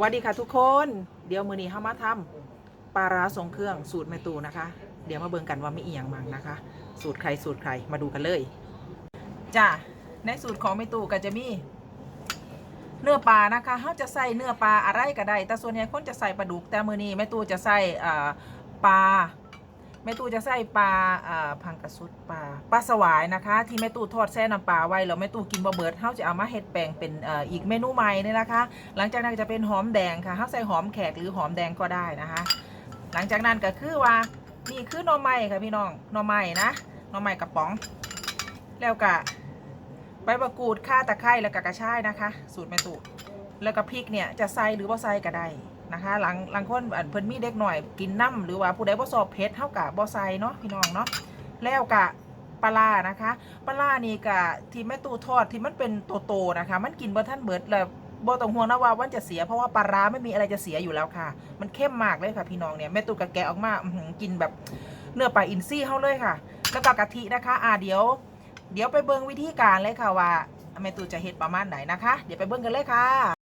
สวัสดีค่ะทุกคน เดี๋ยวมือนี้เข้ามาทำปลาร้าทรงเครื่องสูตรแม่ตูนะคะ เดี๋ยวมาเบิ่งกันว่ามีอีหยังบ้างนะคะ สูตรใครสูตรใครมาดูกันเลยจ้ะในสูตรของแม่ตูก็จะมี เนื้อปลานะคะเขาจะใส่เนื้อปลาอะไรก็ได้แต่ส่วนใหญ่คนจะใส่ปลาดุกแต่มือนี้แม่ตูจะใส่ปลา ม่ตูจะใส่ปลาอ่าพังกระสุดปลาปลาสวายนะคะ ที่แม่ตูทอดแซ่น้ำปลาไว้แล้วแม่ตูกินบ่เบิดเขาจะเอามาเฮ็ดแปลงเป็นอ่ออีกเมนูใหม่นี่นะคะ หลังจากนั้นจะเป็นหอมแดงค่ะเขาใส่หอมแขกหรือหอมแดงก็ได้นะคะ หลังจากนั้นก็คือว่านี่คือหน่อไม้ค่ะพี่น้องหน่อไม้นะหน่อไม้กระป๋อง แล้วก็ใบมะกรูดข่าตะไคร้แล้วก็กระชายนะคะ สูตรแม่ตูแล้วก็พริกเนี่ยจะใส่หรือว่าใส่ก็ได้ นะคะหลังหลังคนอันเพิ่นมีเด็กหน่อยกินน้ำหรือว่าผู้ใดบ่ชอบเผ็ดเท่ากับบ่ใส่เนาะพี่น้องเนาะแล้วก็ปลาร้านะคะปลาร้านี่ก็ที่แม่ตูทอดที่มันเป็นโตๆนะคะ มันกินบ่ท่านเบิดแล้วบ่ต้องห่วงนะว่าวันจะเสียเพราะว่าปลาร้าไม่มีอะไรจะเสียอยู่แล้วค่ะ มันเข้มมากเลยค่ะพี่น้องเนี่ยแม่ตูกะแกะออกมาอืกินแบบเนื้อปลาอินทรีเฮาเลยค่ะ แล้วก็กะทินะคะ อ่าเดี๋ยว เดี๋ยวไปเบิ่งวิธีการเลยค่ะว่าแม่ตูจะเฮ็ดประมาณไหนนะคะ เดี๋ยวไปเบิ่งกันเลยค่ะ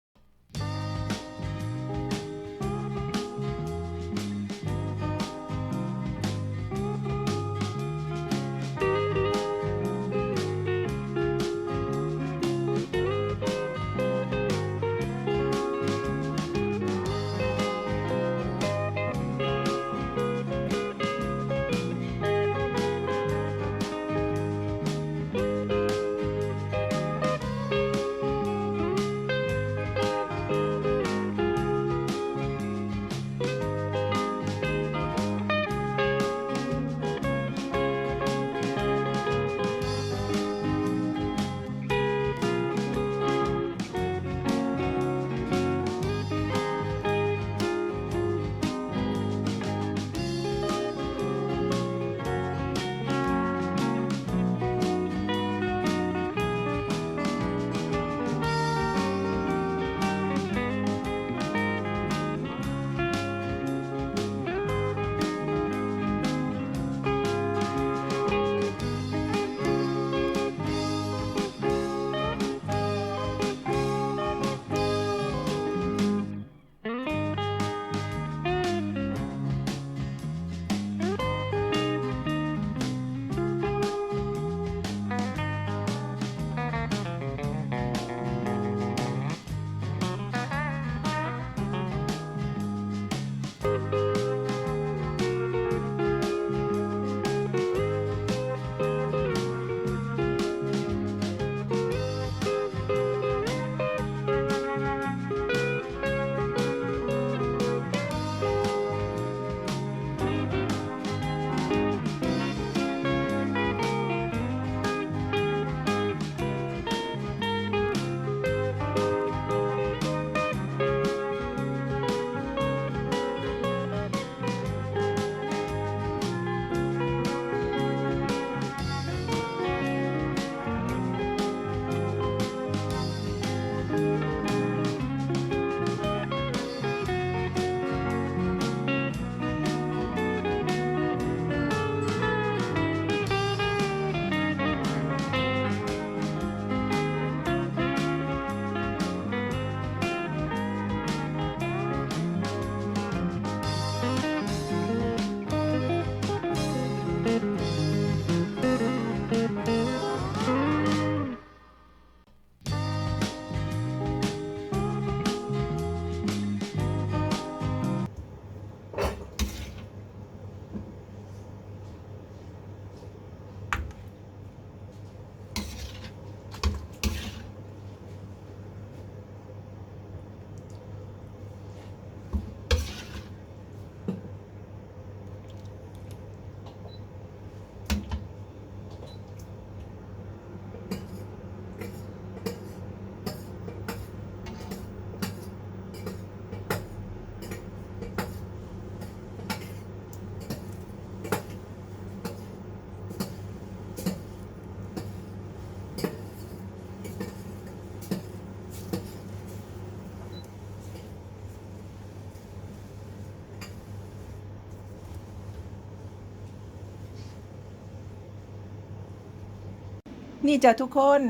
นี่จ้ะทุกคน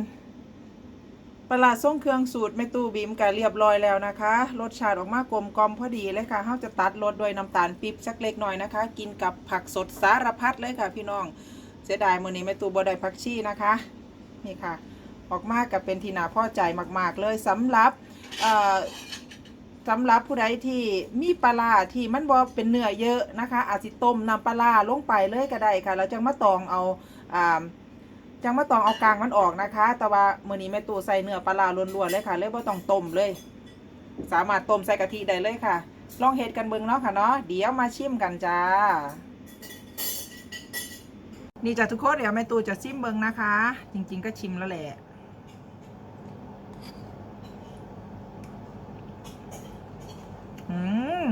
ปลาร้าส่งเครื่องสูตรแม่ตู้บีมก็เรียบร้อยแล้วนะคะ รสชาติออกมากลมกลอมพอดีเลยค่ะเฮาจะตัดรสด้วยน้ำตาลปี๊บสักเล็กน้อยนะคะ กินกับผักสดสารพัดเลยค่ะ พี่น้อง เสียดายมื้อนี้แม่ตู้บ่ได้ผักชีนะคะ นี่ค่ะ ออกมากับเป็นที่น่าพอใจมาก ๆ เลยสำหรับสำหรับผู้ใดที่มีปลาที่มันบ่เป็นเนื้อเยอะนะคะ อาจสิต้มน้ำปลาลงไปเลยก็ได้ค่ะแล้วจังมาตองเอาอ่า จังมาตองเอากลางมันออกนะคะ แต่ว่ามื้อนี้แม่ตู้ใส่เนื้อปลาล้วนๆเลยค่ะ เลยบ่ต้องต้มเลย สามารถต้มใส่กะทิได้เลยค่ะ ลองเฮ็ดกันเบิ่งเนาะค่ะเนาะ เดี๋ยวมาชิมกันจ้า นี่จ้ะทุกคนเดี๋ยวแม่ตูจะชิมเบิงนะคะ จริง ๆ ก็ชิมแล้วแหละอืม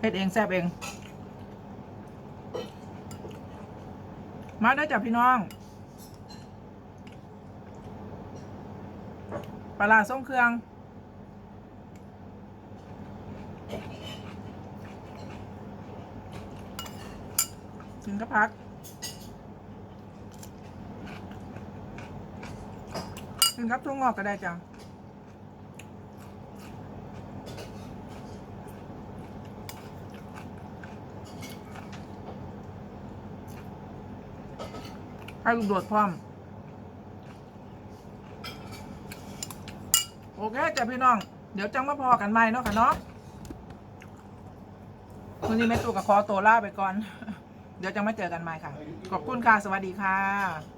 เฮ็ดเองแซ่บเอง มาได้จ้ะพี่น้อง ปลาส้มเครื่องกินก็พักกินกับทุ่งงอกก็ได้จ้ะ ให้ลูกโดดพร้อม โอเคจ้ะพี่น้อง เดี๋ยวจังมาพอกันใหม่เนาะค่ะเนาะวันนี้แม่ตู่กับคอโตล่าไปก่อน เดี๋ยวจังมาเจอกันใหม่ค่ะ ขอบคุณค่ะ สวัสดีค่ะ